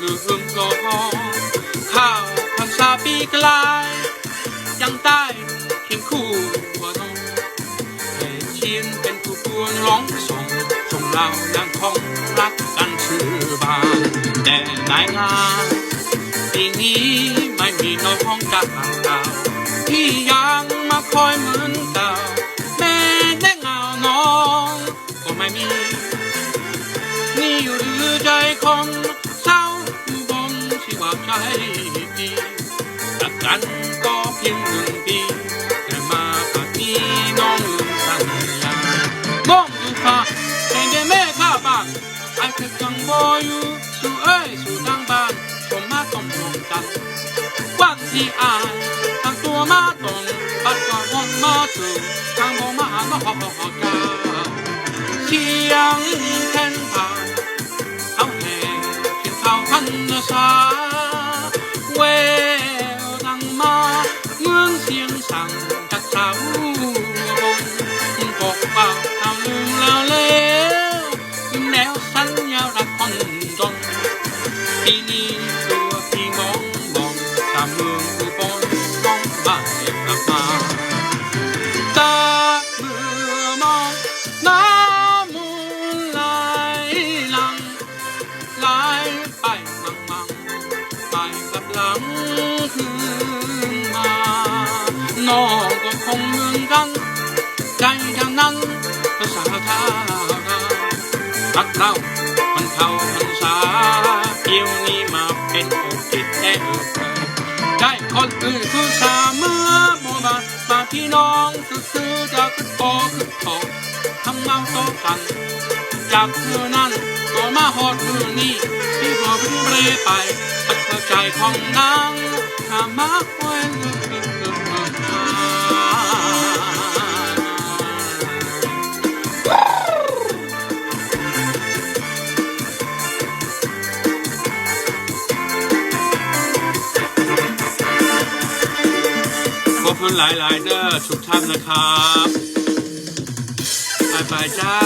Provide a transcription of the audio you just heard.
ลืมโลข้าวพรรษาปีกลายยังได้เคียงคู่หัวนงแต่เชียนเป็นผู้พวงร้องส่งส่งเรายังคงรักกันชื่อบาน แต่นายงานปีนี้ไม่มีน้องของจากเราที่ยังมาคอยเหมือนเก่าแม่ได้เงาน้องก็ไม่มี นี่อยู่หรือใจของ ว่าใจดีจากกันก็เพียงหนึ่งปีแต่มาปากนี้น้องลืมสัญญามองดูฟ้าแต่เดแม่ข้าบ้านไอ้คือกังวลอยู่สู่เอ้ยสู่ทางบ้านผมมาต้องมองกันวันที่อายทางตัวมาตรงปัดก็วนมาถึงทางบ่มาหาน้องกาเสียงแทนผ่าน บนปกเป่าทำลืมแล้วแล้วแล้วสัญญารักคนจนปีนี้ตัวพี่มองมองตามเมืองคือปนน้องบ้านกลับมาตาเมื่อมองน้ำมูลไหลหลังไหลไปมังมังไปกับหลังคืนมาน้องก็คงเมือนกัน ก็สาพักเรามันเข้าพรรษาเที่ยวนี้มาเป็นโอกิจแน่เออได้คนอื่นคือสาเมื่อโมบามาพี่น้องคือคือจะขึ้นโตขึ้นโตทำเงาโตกันจากเมื่อนั้นก็มาหอดมือนี้ที่พอเพิ่งเรไปปัดเข้าใจของนางถ้ามาควยลึกลึก ขอบคุณหลายๆเด้อทุกท่านนะครับบายบายจ้า